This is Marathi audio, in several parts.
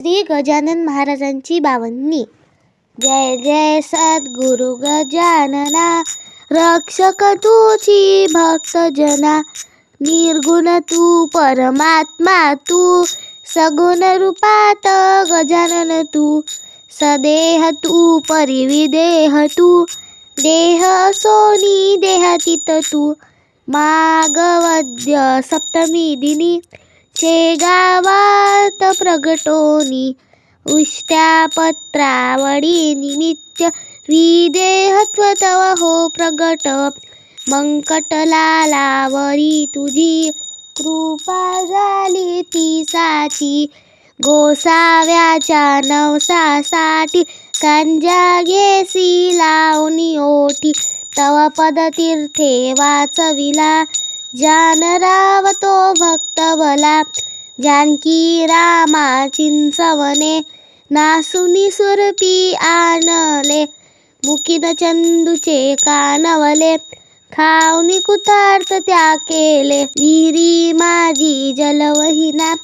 श्री गजानन महाराजांची बावन्नी. जय जय सद्गुरु गजानना. रक्षक तुची भक्त जना. निर्गुण तू परमात्मा तू. सगुण रूपात गजानन तू. सदेह तू परिविदेह तू. देह सोनी देहातीत तू. मागवद्य सप्तमी दिनी. शेगावात प्रगटोनी उष्ट्या पत्रावळी निमित्त विदेहत्व हो प्रगट. मंकटलालावरी तुझी कृपा झाली ती साची गोसाव्याच्या नवसासाठी कांजा घेसी लावणी ओठी तव पदतीर्थे वाचविला जानराव तो भक्त भला जानकी रामा चिंचवने नासुनी सुरपी आणले. मुकिद चंदूचे कानवले. खावनी कुतार्थ त्या केले विहिरी माझी जलवहिना.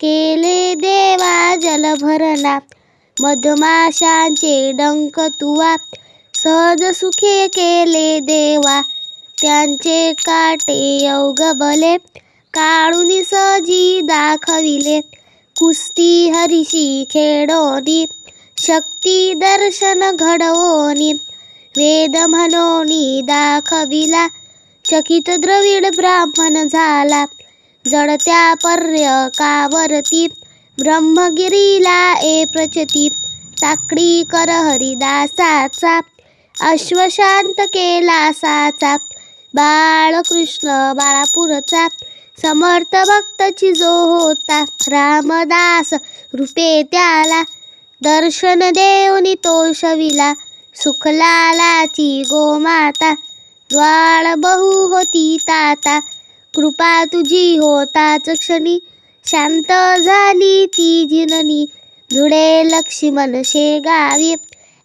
केले देवा जलभरणा. मधमाशांचे डंक तुवा. सहज सुखे केले देवा. त्यांचे काटे अवघ काढून सजी दाखविले. कुस्ती हरिशी खेडोनी. शक्ती दर्शन घडवोनी. वेद म्हणोनी दाखविला. चकित द्रविड ब्राह्मण झाला. जडत्या पर्यकावरती ब्रह्मगिरीला ए प्रचती. ताकडी कर हरिदासाचा. अश्वशांत केला साचा. बाळकृष्ण बाळापूरचा समर्थ भक्तची जो होता रामदास रूपे त्याला दर्शन देऊनी तो शविला सुखलालाची गोमाता. द्वाळ बहु होती ताता कृपा तुझी होताच क्षणी. शांत झाली ती जिननी धुडे लक्ष्मण शेगावी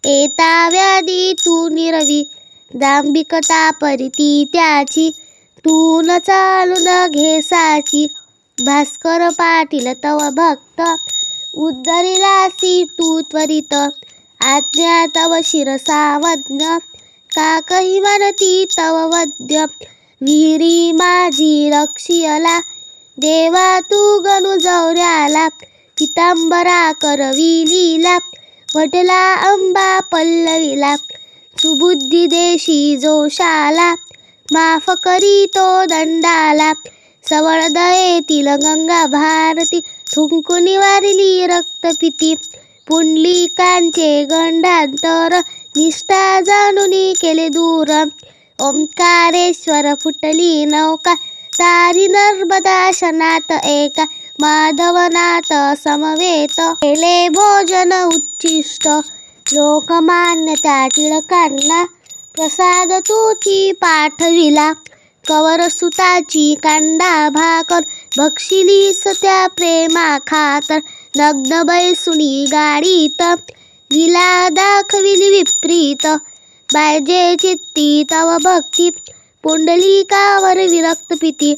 येता व्याधी तू निरवी दांबिकता परिती त्याची. तू न चालून घेसाची भास्कर पाटील तव भक्त. उद्धरिलासी तू त्वरित. आज्ञा तव शिरसावज्ञ. काकही म्हणती तव वद्य. विहिरी माझी रक्षियला. देवा तू गणू जौऱ्याला पितांबरा करविलीला वटला अंबा पल्लवीला. सुबुद्धी देशी जोशाला माफ करी तो दंडाला. सवळ दयेतील गंगा भारती थुंकुनी वारली रक्तपिती पुंडलिकांचे गंडांतर निष्ठा जाणूनी केले दूर. ओंकारेश्वर फुटली नौका तारी नर्मदा शनात एका. माधवनाथ समवेत केले भोजन उच्चिष्ट लोकमान्य त्या टिळकांना प्रसाद तुची पाठविला. कवर सुताची कांदा भाकर भक्षिली त्या प्रेमा खातर. नग्न बैसुनी गाडीत लीला दाखविली विपरीत. बायजे चित्ती तव भक्ती पुंडलिकावर विरक्त पिती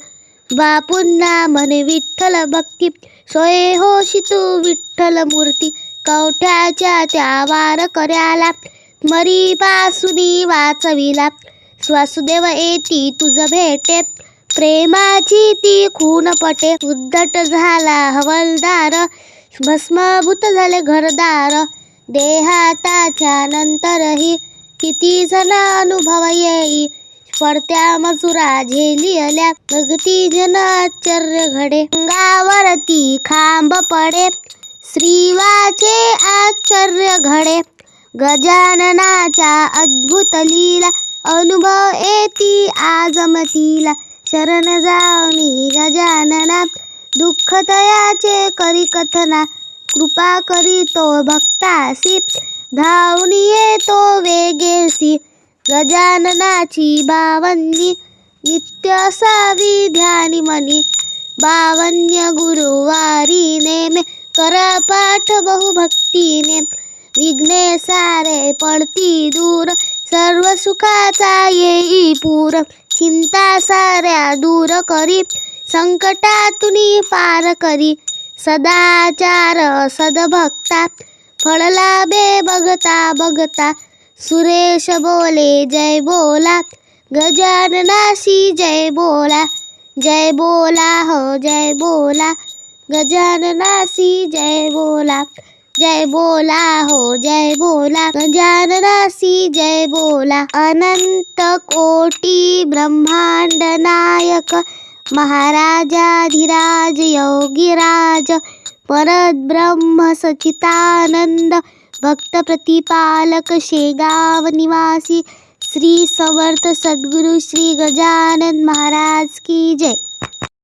बापुन्ना म्हणे विठ्ठल भक्ती सोये होशी तू विठ्ठल मूर्ती. कवठ्याच्या त्या वार कर्याला. मरी पासुनी वाचविला. वासुदेव येती तुझ भेटे. प्रेमाची ती खून पटे. उद्धट झाला हवलदार. भस्मभूत झाले घरदार. देहाताच्या नंतरही किती जण अनुभव येई. पडत्या मजुरा झेली आल्या भगती जन आश्चर्य घडे अंगावरती खांब पडे. श्रीवाचे आश्चर्य घडे. गजाननाच्या अद्भुत लीला अनुभव येती आजमतीला शरण जावणी गजानना दुःख तयाचे करी कथना. कृपा करीतो भक्तासी धावून येतो वेगेसी. गजाननाची बावन्नी नित्य सावी ध्यानी मनी. बावन्य गुरुवारी नेमे करा पाठ बहुभक्तीने. विघ्ने सारे पडती दूर. सर्व सुखाचा येई पूर. चिंता साऱ्या दूर करी. संकटातून पार करी. सदाचार सदभक्ता. फळला बे बघता बघता. सुरेश बोले जय बोला. गजाननाशी जय बोला. जय बोला हो जय बोला. गजाननासी जय बोला. जय बोला हो जय बोला. गजाननासी जय बोला. अनंत कोटी ब्रह्मांड नायक. महाराजाधिराज योगीराज परब्रह्म सचितानंद भक्त प्रतिपालक शेगाव निवासी श्री समर्थ सद्गुरु श्री गजानन महाराज की जय.